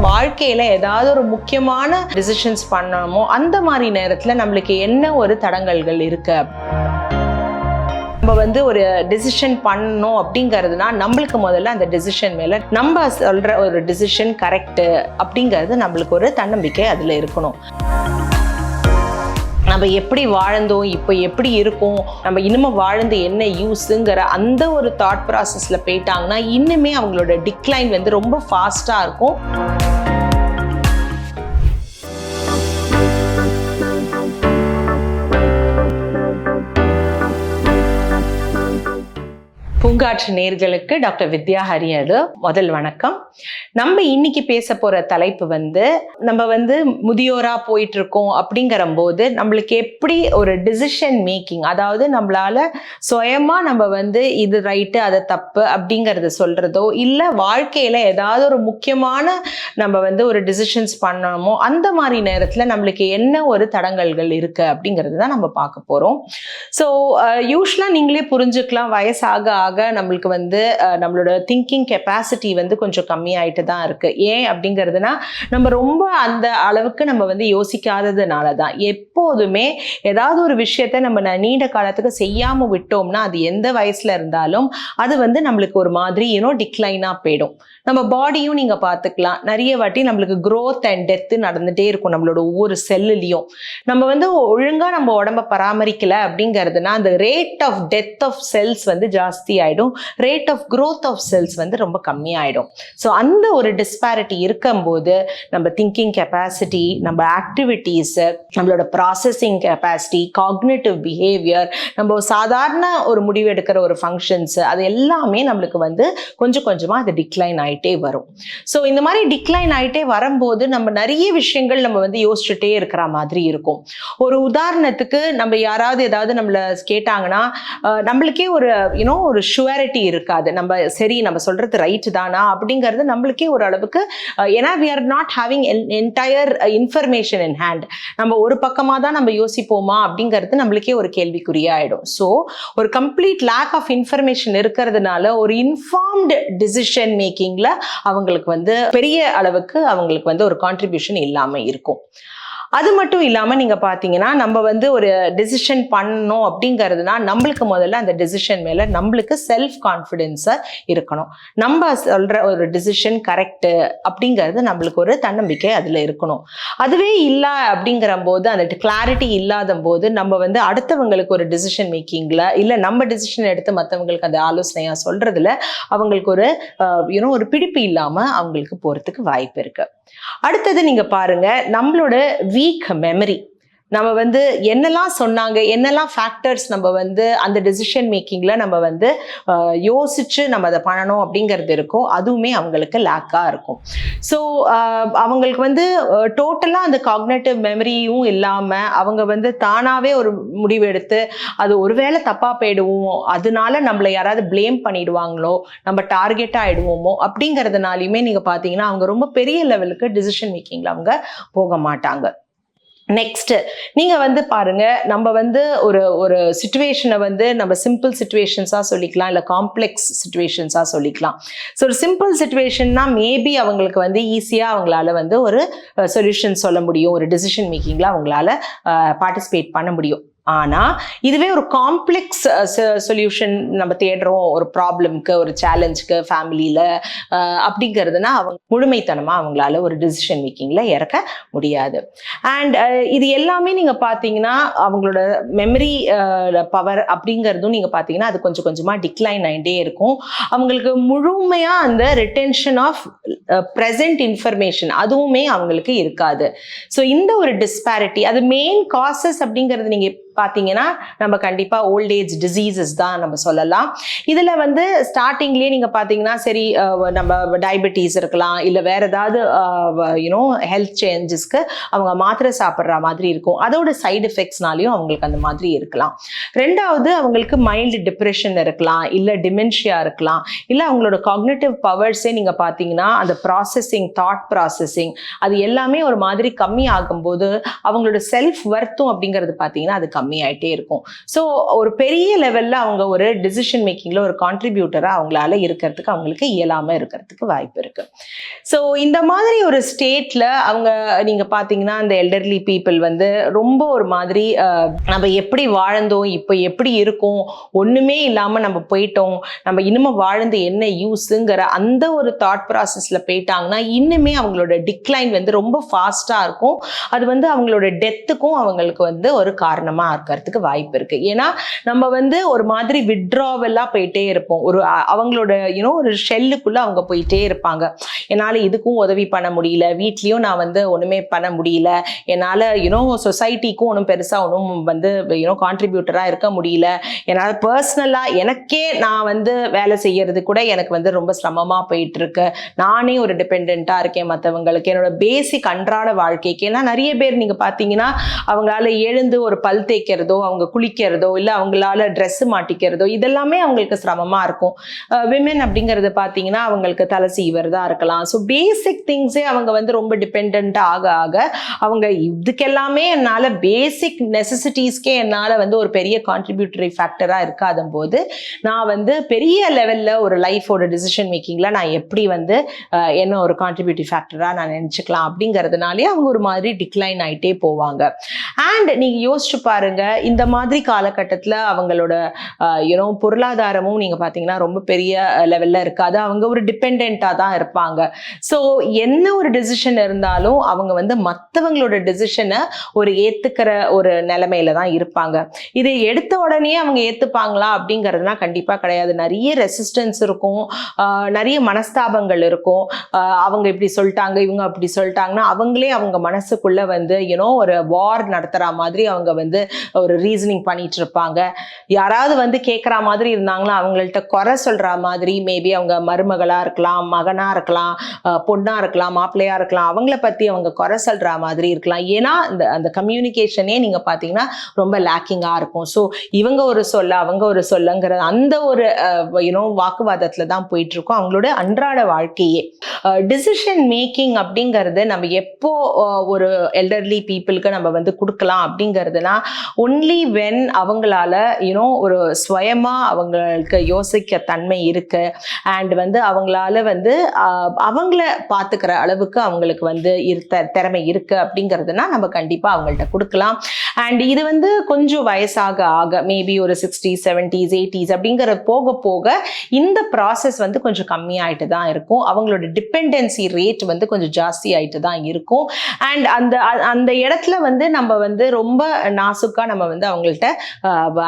வாழ்க்கையில் ஏதாவது ஒரு முக்கியமான டிசிஷன்ஸ் பண்ணணுமோ அந்த மாதிரி நேரத்தில் நம்மளுக்கு என்ன ஒரு தடங்கல்கள் இருக்கு? நம்ம வந்து ஒரு டிசிஷன் பண்ணணும் அப்படிங்கிறதுனா நம்மளுக்கு முதல்ல அந்த டிசிஷன் மேலே நம்ம சொல்கிற ஒரு டிசிஷன் கரெக்டு அப்படிங்கிறது நம்மளுக்கு ஒரு தன்னம்பிக்கை அதில் இருக்கணும். நம்ம எப்படி வாழ்ந்தோம் இப்போ எப்படி இருக்கோம் நம்ம இன்னுமே வாழ்ந்து என்ன யூஸுங்கிற அந்த ஒரு தாட் ப்ராசஸில் போயிட்டாங்கன்னா இன்னுமே அவங்களோட டிக்ளைன் வந்து ரொம்ப ஃபாஸ்ட்டாக இருக்கும். தொலைக்காட்சி நேர்களுக்கு டாக்டர் வித்யா ஹரியது முதல் வணக்கம். நம்ம இன்னைக்கு பேச போற தலைப்பு வந்து நம்ம வந்து முதியோரா போயிட்டு இருக்கோம் அப்படிங்கிற போது நம்மளுக்கு எப்படி ஒரு டிசிஷன் மேக்கிங் அதாவது நம்மளால சுயமா நம்ம வந்து இது ரைட்டு அது தப்பு அப்படிங்கறத சொல்றதோ இல்ல வாழ்க்கையில ஏதாவது ஒரு முக்கியமான நம்ம வந்து ஒரு டிசிஷன்ஸ் பண்ணணுமோ அந்த மாதிரி நேரத்துல நம்மளுக்கு என்ன ஒரு தடங்கல்கள் இருக்கு அப்படிங்கிறது தான் நம்ம பார்க்க போறோம். ஸோ யூஸ்வலாக நீங்களே புரிஞ்சுக்கலாம் வயசாக ஆக நம்மளுக்கு வந்து நம்மளோட திங்கிங் கெப்பாசிட்டி வந்து கொஞ்சம் கம்மியாயிட்டு தான் இருக்கு. ஏன் அப்படிங்கிறதுனா நம்ம ரொம்ப அந்த அளவுக்கு நம்ம வந்து யோசிக்காததுனால தான் எப்போதுமே ஏதாவது ஒரு விஷயத்த நம்ம ந- நீண்ட காலத்துக்கு செய்யாம விட்டோம்னா அது எந்த வயசுல இருந்தாலும் அது வந்து நம்மளுக்கு ஒரு மாதிரி யூனோ டிக்ளைனா போயிடும். நம்ம பாடியும் நீங்க பார்த்துக்கலாம் நிறைய வாட்டி நம்மளுக்கு க்ரோத் அண்ட் டெத்து நடந்துட்டே இருக்கும் நம்மளோட ஒவ்வொரு செல்லுலையும் நம்ம வந்து ஒழுங்கா நம்ம உடம்ப பராமரிக்கல அப்படிங்கிறதுனா அந்த rate of death of cells வந்து ஜாஸ்தி ஆயிடும் rate of growth of cells வந்து ரொம்ப கம்மியாயிடும். ஸோ அந்த ஒரு டிஸ்பாரிட்டி இருக்கும்போது நம்ம திங்கிங் கெப்பாசிட்டி நம்ம ஆக்டிவிட்டீஸு நம்மளோட ப்ராசஸிங் கெப்பாசிட்டி காக்னேட்டிவ் பிஹேவியர் நம்ம சாதாரண ஒரு முடிவு எடுக்கிற ஒரு ஃபங்க்ஷன்ஸு அது எல்லாமே நம்மளுக்கு வந்து கொஞ்சம் கொஞ்சமாக அது டிக்ளைன் ஆயிட்டே வரும். ஸோ இந்த மாதிரி டிக்ளைன் ஆயிட்டே வரும்போது நம்ம நிறைய விஷயங்கள் நம்ம வந்து யோசிச்சுட்டே இருக்கிற மாதிரி இருக்கும். ஒரு உதாரணத்துக்கு நம்ம யாராவது ஏதாவது நம்மள கேட்டாங்கன்னா நம்மளுக்கே ஒரு யூனோ ஒரு கிளாரிட்டி இருக்காது. நம்ம சரி நம்ம சொல்றது ரைட் தானா? அப்படிங்கிறது நம்மளுக்கே ஒரு அளவுக்கு ஏன்னா we are not having entire information in hand நம்ம ஒரு பக்கமாக தான் நம்ம யோசிப்போமா? அப்படிங்கிறது நம்மளுக்கே ஒரு கேள்விக்குறியாயிடும் ஸோ ஒரு கம்ப்ளீட் லேக் ஆஃப் இன்ஃபர்மேஷன் இருக்கிறதுனால ஒரு இன்ஃபார்ம்டு டிசிஷன் மேக்கிங்கில் அவங்களுக்கு வந்து பெரிய அளவுக்கு அவங்களுக்கு வந்து ஒரு கான்ட்ரிபியூஷன் இல்லாமல் இருக்கும். அது மட்டும் இல்லாமல் நீங்கள் பார்த்தீங்கன்னா நம்ம வந்து ஒரு டெசிஷன் பண்ணணும் அப்படிங்கிறதுனா நம்மளுக்கு முதல்ல அந்த டெசிஷன் மேலே நம்மளுக்கு செல்ஃப் கான்ஃபிடென்ஸாக இருக்கணும். நம்ம சொல்கிற ஒரு டெசிஷன் கரெக்டு அப்படிங்கிறது நம்மளுக்கு ஒரு தன்னம்பிக்கை அதில் இருக்கணும். அதுவே இல்லை அப்படிங்கிற போது அந்த கிளாரிட்டி இல்லாத போது நம்ம வந்து அடுத்தவங்களுக்கு ஒரு டிசிஷன் மேக்கிங்கில் இல்லை நம்ம டிசிஷன் எடுத்து மற்றவங்களுக்கு அந்த ஆலோசனையாக சொல்கிறதுல அவங்களுக்கு ஒரு யூனோ ஒரு பிடிப்பு இல்லாமல் அவங்களுக்கு போகிறதுக்கு வாய்ப்பு இருக்குது அடுத்தது நீங்கள் பாருங்க நம்மளோட வீக் மெமரி நம்ம வந்து என்னெல்லாம் சொன்னாங்க என்னெல்லாம் ஃபேக்டர்ஸ் நம்ம வந்து அந்த டெசிஷன் மேக்கிங்கில் நம்ம வந்து யோசித்து நம்ம அதை பண்ணணும் அப்படிங்கிறது இருக்கும். அதுவுமே அவங்களுக்கு லேக்காக இருக்கும். ஸோ அவங்களுக்கு வந்து டோட்டலாக அந்த காக்னேட்டிவ் மெமரியும் இல்லாமல் அவங்க வந்து தானாகவே ஒரு முடிவு எடுத்து அது ஒருவேளை தப்பாக போயிடுவோம் அதனால நம்மளை யாராவது ப்ளேம் பண்ணிடுவாங்களோ நம்ம டார்கெட் ஆகிடுவோமோ அப்படிங்கிறதுனாலையுமே நீங்கள் பார்த்தீங்கன்னா அவங்க ரொம்ப பெரிய லெவலுக்கு டிசிஷன் மேக்கிங்கில் அவங்க போக மாட்டாங்க. நெக்ஸ்ட் நீங்க வந்து பாருங்க நம்ம வந்து ஒரு ஒரு சுச்சுவேஷனை வந்து நம்ம சிம்பிள் சுச்சுவேஷன்ஸாக சொல்லிக்கலாம் இல்லை காம்ப்ளெக்ஸ் சுச்சுவேஷன்ஸாக சொல்லிக்கலாம். ஸோ ஒரு சிம்பிள் சுச்சுவேஷன்னா மேபி அவங்களுக்கு வந்து ஈஸியாக அவங்களால வந்து ஒரு சொல்யூஷன் சொல்ல முடியும் ஒரு டிசிஷன் மேக்கிங்கில் அவங்களால பார்ட்டிசிபேட் பண்ண முடியும். ஆனால் இதுவே ஒரு காம்ப்ளெக்ஸ் சொல்யூஷன் நம்ம தேடுறோம். ஒரு ப்ராப்ளம்க்கு ஒரு சேலஞ்சுக்கு ஃபேமிலியில் அப்படிங்கிறதுனா அவங்க முழுமைத்தனமாக அவங்களால ஒரு டிசிஷன் மேக்கிங்கில் இறக்க முடியாது. அண்ட் இது எல்லாமே நீங்கள் பார்த்தீங்கன்னா அவங்களோட மெமரி பவர் அப்படிங்கிறதும் நீங்கள் பார்த்தீங்கன்னா அது கொஞ்சம் கொஞ்சமாக டிக்ளைன் ஆகிட்டே இருக்கும். அவங்களுக்கு முழுமையாக அந்த ரிட்டென்ஷன் ஆஃப் ப்ரெசன்ட் இன்ஃபர்மேஷன் அதுவுமே அவங்களுக்கு இருக்காது. ஸோ இந்த ஒரு டிஸ்பாரிட்டி அது மெயின் காசஸ் அப்படிங்கிறது நீங்கள் பார்த்தீங்கன்னா நம்ம கண்டிப்பாக ஓல்ட் ஏஜ் டிசீசஸ் தான் நம்ம சொல்லலாம். இதில் வந்து ஸ்டார்டிங்லேயே நீங்கள் பார்த்தீங்கன்னா சரி நம்ம டயபெட்டிஸ் இருக்கலாம் இல்லை வேற ஏதாவது யூனோ ஹெல்த் சேஞ்சஸ்க்கு அவங்க மாத்திரை சாப்பிட்ற மாதிரி இருக்கும். அதோட சைடு எஃபெக்ட்ஸ்னாலையும் அவங்களுக்கு அந்த மாதிரி இருக்கலாம். ரெண்டாவது அவங்களுக்கு மைல்டு டிப்ரெஷன் இருக்கலாம் இல்லை டிமென்ஷியா இருக்கலாம் இல்லை அவங்களோட காக்னேட்டிவ் பவர்ஸே நீங்கள் பார்த்தீங்கன்னா அந்த ப்ராசஸிங் தாட் ப்ராசஸிங் அது எல்லாமே ஒரு மாதிரி கம்மி ஆகும்போது அவங்களோட செல்ஃப் வர்த்தும் அப்படிங்கிறது பார்த்தீங்கன்னா அது கம்மியாயிட்டே இருக்கும். ஸோ ஒரு பெரிய லெவல்ல அவங்க ஒரு டிசிஷன் மேக்கிங்ல ஒரு கான்ட்ரிபியூட்டரா அவங்களால இருக்கிறதுக்கு அவங்களுக்கு இயலாம இருக்கிறதுக்கு வாய்ப்பு இருக்கு. ஸோ இந்த மாதிரி ஒரு ஸ்டேட்ல அவங்க நீங்க பாத்தீங்கன்னா அந்த எல்டர்லி பீப்புள் வந்து ரொம்ப ஒரு மாதிரி நம்ம எப்படி வாழ்ந்தோம் இப்போ எப்படி இருக்கோம் ஒண்ணுமே இல்லாம நம்ம போயிட்டோம் நம்ம இன்னுமே வாழ்ந்து என்ன யூஸுங்கிற அந்த ஒரு தாட் ப்ராசஸ்ல போயிட்டாங்கன்னா இன்னுமே அவங்களோட டிக்ளைன் வந்து ரொம்ப ஃபாஸ்டா இருக்கும். அது வந்து அவங்களோட டெத்துக்கும் அவங்களுக்கு வந்து ஒரு காரணமா இருக்கிறதுக்கு வாய்ப்பு இருக்கு. ஏன்னா நம்ம வந்து ஒரு மாதிரி விட்ராவெல்லாம் போயிட்டே இருப்போம். ஒரு அவங்களோட யூனோ ஒரு ஷெல்லுக்குள்ள அவங்க போயிட்டே இருப்பாங்க. என்னால இதுக்கும் உதவி பண்ண முடியல. வீட்லயும் நான் வந்து ஒண்ணுமே பண்ண முடியல. என்னால யூனோ சொசைட்டிக்கும் ஒன்றும் பெருசா ஒன்றும் வந்து யூனோ கான்ட்ரிபியூட்டரா இருக்க முடியல. என்னால் பர்சனலா எனக்கே நான் வந்து வேலை செய்யறது கூட எனக்கு வந்து ரொம்ப சிரமமா போயிட்டு இருக்கு நானே ஒரு டிபெண்டா இருக்கேன் மற்றவங்களுக்கு என்னோட பேசிக் அன்றாட வாழ்க்கைக்கு. ஏன்னா நிறைய பேர் நீங்க பாத்தீங்கன்னா அவங்களால எழுந்து ஒரு பல் தேய்க்கிறதோ அவங்க குளிக்கிறதோ இல்லை அவங்களால ட்ரெஸ் மாட்டிக்கிறதோ இதெல்லாமே அவங்களுக்கு சிரமமா இருக்கும். விமென் அப்படிங்கிறது பார்த்தீங்கன்னா அவங்களுக்கு தலை சீவரதா இருக்கலாம். ஸோ பேசிக் திங்ஸே அவங்க வந்து ரொம்ப டிபெண்ட் ஆக ஆக அவங்க இதுக்கெல்லாமே என்னால் பேசிக் நெசசிட்டிஸ்க்கே என்னால் வந்து ஒரு பெரிய கான்ட்ரிபியூட்டரி ஃபேக்டராக இருக்காத போது நான் வந்து பெரிய லெவலில் ஒரு லைஃபோட டிசிஷன் மேக்கிங்கில் நான் எப்படி வந்து என்ன ஒரு கான்ட்ரிபியூட்டிவ் ஃபேக்டராக நான் நினச்சிக்கலாம் அப்படிங்கிறதுனாலே அவங்க ஒரு மாதிரி டிக்ளைன் ஆகிட்டே போவாங்க. அண்ட் நீங்கள் யோசிச்சு பாருங்க இந்த மாதிரி காலகட்டத்தில் அவங்களோட யூனோ பொருளாதாரமும் நீங்கள் பார்த்தீங்கன்னா ரொம்ப பெரிய லெவலில் இருக்காது அவங்க ஒரு டிபெண்ட்டாக தான் இருப்பாங்க. ஸோ என்ன ஒரு டெசிஷன் இருந்தாலும் அவங்க வந்து மற்றவங்களோட டெசிஷனை ஒரு ஏற்றுக்கிற ஒரு நிலைமையில தான் இருப்பாங்க. இதை எடுத்த உடனே அவங்க ஏத்துப்பாங்களா அப்படிங்கிறதுனா கண்டிப்பாக கிடையாது. நிறைய ரெசிஸ்டன்ஸ் இருக்கும். நிறைய மனஸ்தாபங்கள் இருக்கும். அவங்க இப்படி சொல்லிட்டாங்க இவங்க அப்படி சொல்லிட்டாங்கன்னா அவங்களே அவங்க மனசுக்குள்ளே வந்து யூனோ ஒரு வார் நடத்துகிற மாதிரி அவங்க வந்து ஒரு ரீசனிங் பண்ணிட்டு இருப்பாங்க யாராவது வந்து கேட்குற மாதிரி இருந்தாங்களா அவங்கள்ட்ட குறை சொல்கிற மாதிரி மேபி அவங்க மருமகளா இருக்கலாம் மகனா இருக்கலாம் பொண்ணாக பொண்ணா இருக்கலாம் மாப்பிள்ளையா இருக்கலாம் அவங்கள பத்தி அவங்க குறை சொல்கிற மாதிரி இருக்கலாம். ஏன்னா இந்த அந்த கம்யூனிகேஷனே நீங்க பாத்தீங்கன்னா ரொம்ப லேக்கிங்கா இருக்கும். ஸோ இவங்க ஒரு சொல்ல அவங்க ஒரு சொல்லுங்கிற அந்த ஒரு யூனோ வாக்குவாதத்தில் தான் போயிட்டுருக்கோம். அவங்களோட அன்றாட வாழ்க்கையே. டிசிஷன் மேக்கிங் அப்படிங்கிறது நம்ம எப்போ ஒரு எல்டர்லி பீப்புளுக்கு நம்ம வந்து கொடுக்கலாம் அப்படிங்கிறதுனா ஒன்லி வென் அவங்களால யூனோ ஒரு சுயமாக அவங்களுக்கு யோசிக்க தன்மை இருக்கு. அண்ட் வந்து அவங்களால வந்து அவங்கள பார்த்துக்கிற அளவுக்கு அவங்களுக்கு வந்து இருத்த திறமை இருக்கு அப்படிங்கிறதுனா நம்ம கண்டிப்பாக அவங்கள்ட்ட கொடுக்கலாம். அண்ட் இது வந்து கொஞ்சம் வயசாக ஆக மேபி ஒரு சிக்ஸ்டி செவன்டிஸ் எயிட்டிஸ் அப்படிங்கிற போக போக இந்த ப்ராசஸ் வந்து கொஞ்சம் கம்மியாயிட்டு தான் இருக்கும். அவங்களோட டிபெண்டன்சி ரேட் வந்து கொஞ்சம் ஜாஸ்தி ஆயிட்டு தான் இருக்கும். அண்ட் அந்த அ- அந்த இடத்துல வந்து நம்ம வந்து ரொம்ப நாசுக்க நம்ம வந்து அவங்கள்ட்ட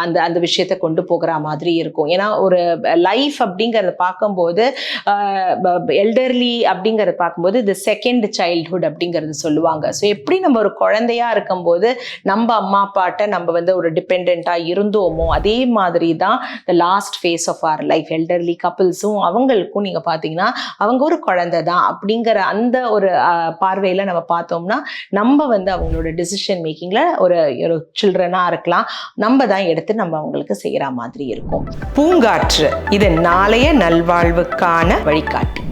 அந்த அந்த விஷயத்தை கொண்டு போகிற மாதிரி இருக்கும். ஏன்னா ஒரு லைஃப் அப்படிங்கிறத பார்க்கும்போது எல்டர்லி அப்படிங்கிறத பார்க்கும்போது இது செகண்ட் சைல்ட்ஹுட் அப்படிங்கிறது சொல்லுவாங்க. ஸோ எப்படி நம்ம ஒரு குழந்தையா இருக்கும்போது நம்ம அம்மா அப்பாட்ட நம்ம வந்து ஒரு டிபெண்ட்டாக இருந்தோமோ அதே மாதிரி தான் the last phase of our life elderly கப்புள்ஸும் அவங்களுக்கும் நீங்கள் பார்த்தீங்கன்னா அவங்க ஒரு குழந்தை தான் அப்படிங்கிற அந்த ஒரு பார்வையில் நம்ம பார்த்தோம்னா நம்ம வந்து அவங்களோட டிசிஷன் மேக்கிங்கில் ஒரு சில்ட்ரன் சில்ட்ரனாக இருக்கலாம். நம்ம தான் எடுத்து நம்ம அவங்களுக்கு செய்கிற மாதிரி இருக்கும். பூங்காற்று இது நாளைய நல்வாழ்வுக்கான வழிகாட்டி.